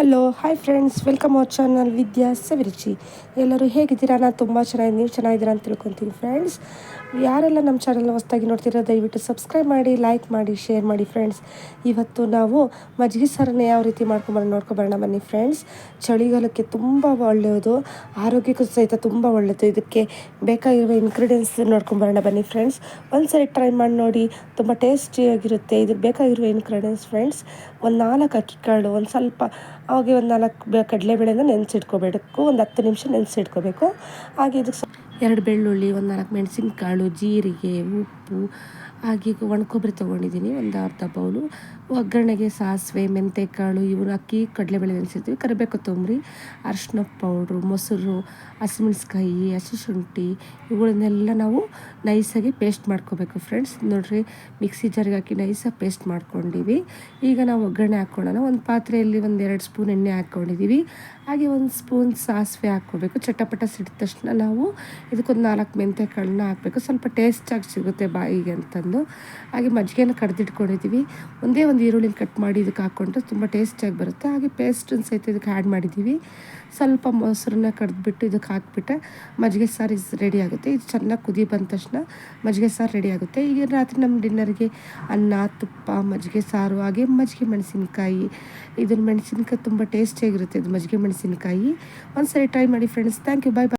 Hello hi friends welcome our channel Vidya Saviruchi ಎಲ್ಲರೂ ಹೇಗಿದ್ದೀರಾ? ನಾನು ತುಂಬ ಚೆನ್ನಾಗಿ, ನೀವು ಚೆನ್ನಾಗಿದ್ದೀರಾ ಅಂತ ತಿಳ್ಕೊತೀನಿ ಫ್ರೆಂಡ್ಸ್ ಯಾರೆಲ್ಲ ನಮ್ಮ ಚಾನಲ್ನ ಹೊಸ್ದಾಗಿ ನೋಡ್ತೀರೋ, ದಯವಿಟ್ಟು ಸಬ್ಸ್ಕ್ರೈಬ್ ಮಾಡಿ ಲೈಕ್ ಮಾಡಿ ಶೇರ್ ಮಾಡಿ ಫ್ರೆಂಡ್ಸ್ ಇವತ್ತು ನಾವು ಮಜ್ಜಿಗೆ ಸಾರನ್ನ ಯಾವ ರೀತಿ ಮಾಡ್ಕೊಂಬರೋಣ, ನೋಡ್ಕೊಬರೋಣ ಬನ್ನಿ ಫ್ರೆಂಡ್ಸ್ ಚಳಿಗಾಲಕ್ಕೆ ತುಂಬ ಒಳ್ಳೆಯದು, ಆರೋಗ್ಯಕ್ಕೂ ಸಹಿತ ತುಂಬ ಒಳ್ಳೆಯದು. ಇದಕ್ಕೆ ಬೇಕಾಗಿರುವ ಇಂಗ್ರೀಡಿಯೆಂಟ್ಸ್ ನೋಡ್ಕೊಂಬರೋಣ ಬನ್ನಿ ಫ್ರೆಂಡ್ಸ್ ಒಂದ್ಸರಿ ಟ್ರೈ ಮಾಡಿ ನೋಡಿ, ತುಂಬ ಟೇಸ್ಟಿಯಾಗಿರುತ್ತೆ ಇದಕ್ಕೆ ಬೇಕಾಗಿರುವ ಇಂಗ್ರೀಡಿಯೆಂಟ್ಸ್ ಫ್ರೆಂಡ್ಸ್ ಒಂದು ನಾಲ್ಕು ಅಕ್ಕಿ ಕಾಳು ಒಂದು ಸ್ವಲ್ಪ ಹಾಗೆ ಒಂದು ನಾಲ್ಕು ಕಡಲೆಬೇಳೆನ ನೆನೆಸಿಟ್ಕೋಬೇಕು ಒಂದು ಹತ್ತು ನಿಮಿಷ ನೆನೆಸಿಟ್ಕೋಬೇಕು. ಹಾಗೆ ಇದಕ್ಕೆ ಎರಡು ಬೆಳ್ಳುಳ್ಳಿ, ಒಂದು ನಾಲ್ಕು ಮೆಣಸಿನಕಾಳು, ಜೀರಿಗೆ, ಉಪ್ಪು, ಹಾಗೆ ಒಣಕೊಬ್ಬರಿ ತೊಗೊಂಡಿದ್ದೀನಿ, ಒಂದು ಅರ್ಧ ಬೌಲು. ಒಗ್ಗರಣೆಗೆ ಸಾಸಿವೆ, ಮೆಂತೆಕಾಳು ಇವನ್ನ ಅಕ್ಕಿ, ಕಡಲೆಬೇಳೆ ನೆನೆಸಿರ್ತೀವಿ. ಕರಿಬೇವು, ಕೊತ್ತಂಬರಿ ಅರಿಶಿನ ಪೌಡ್ರು, ಮೊಸರು ಹಸಿಮೆಣ್ಸ್ಕಾಯಿ ಹಸಿ ಶುಂಠಿ, ಇವುಗಳನ್ನೆಲ್ಲ ನಾವು ನೈಸಾಗಿ ಪೇಸ್ಟ್ ಮಾಡ್ಕೋಬೇಕು ಫ್ರೆಂಡ್ಸ್. ನೋಡಿರಿ, ಮಿಕ್ಸಿ ಜಾರಿಗೆ ಹಾಕಿ ನೈಸಾಗಿ ಪೇಸ್ಟ್ ಮಾಡ್ಕೊಂಡಿವಿ. ಈಗ ನಾವು ಒಗ್ಗರಣೆ ಹಾಕ್ಕೊಳ್ಳೋಣ. ಒಂದು ಪಾತ್ರೆಯಲ್ಲಿ ಒಂದು ಎರಡು ಸ್ಪೂನ್ ಎಣ್ಣೆ ಹಾಕ್ಕೊಂಡಿದ್ದೀವಿ ಹಾಗೆ ಒಂದು ಸ್ಪೂನ್ ಸಾಸಿವೆ ಹಾಕ್ಕೋಬೇಕು. ಚಟಪಟ ಸಿಡಿದ ತಕ್ಷಣ ನಾವು ಇದಕ್ಕೊಂದು ನಾಲ್ಕು ಮೆಂತೆಕಾಳನ್ನ ಹಾಕಬೇಕು. ಸ್ವಲ್ಪ ಟೇಸ್ಟಾಗಿ ಸಿಗುತ್ತೆ ಬಾಯಿಗೆ ಅಂತಂದು. ಹಾಗೆ ಮಜ್ಜಿಗೆನ ಕಡ್ದಿಟ್ಕೊಂಡಿದ್ದೀವಿ ಒಂದೇ ಒಂದು ಈರುಳ್ಳಿನ ಕಟ್ ಮಾಡಿ ಇದಕ್ಕೆ ಹಾಕ್ಕೊಂಡ್ರೆ ತುಂಬ ಟೇಸ್ಟಿಯಾಗಿ ಬರುತ್ತೆ. ಹಾಗೆ ಪೇಸ್ಟನ್ನು ಸಹಿತ ಇದಕ್ಕೆ ಆ್ಯಡ್ ಮಾಡಿದ್ದೀವಿ ಸ್ವಲ್ಪ ಮೊಸರನ್ನ ಕಡ್ದುಬಿಟ್ಟು ಇದಕ್ಕೆ ಹಾಕ್ಬಿಟ್ಟೆ ಮಜ್ಜಿಗೆ ಸಾರು ಇಸ್ ರೆಡಿ ಆಗುತ್ತೆ. ಇದು ಚೆನ್ನಾಗಿ ಕುದಿ ಬಂದ ತಕ್ಷಣ ಮಜ್ಜಿಗೆ ಸಾರು ರೆಡಿ ಆಗುತ್ತೆ. ಈಗ ರಾತ್ರಿ ನಮ್ಮ ಡಿನ್ನರ್ಗೆ ಅನ್ನ, ತುಪ್ಪ, ಮಜ್ಜಿಗೆ ಸಾರು, ಹಾಗೆ ಮಜ್ಜಿಗೆ ಮೆಣಸಿನಕಾಯಿ. ಇದನ್ನು ಮೆಣಸಿನ್ಕಾಯಿ ತುಂಬ ಟೇಸ್ಟಿಯಾಗಿರುತ್ತೆ ಇದು ಮಜ್ಜಿಗೆ ಮೆಣಸಿನ್ಕಾಯಿ. ಒಂದು ಸರಿ ಟ್ರೈ ಮಾಡಿ ಫ್ರೆಂಡ್ಸ್ ಥ್ಯಾಂಕ್ ಯು ಬಾಯ್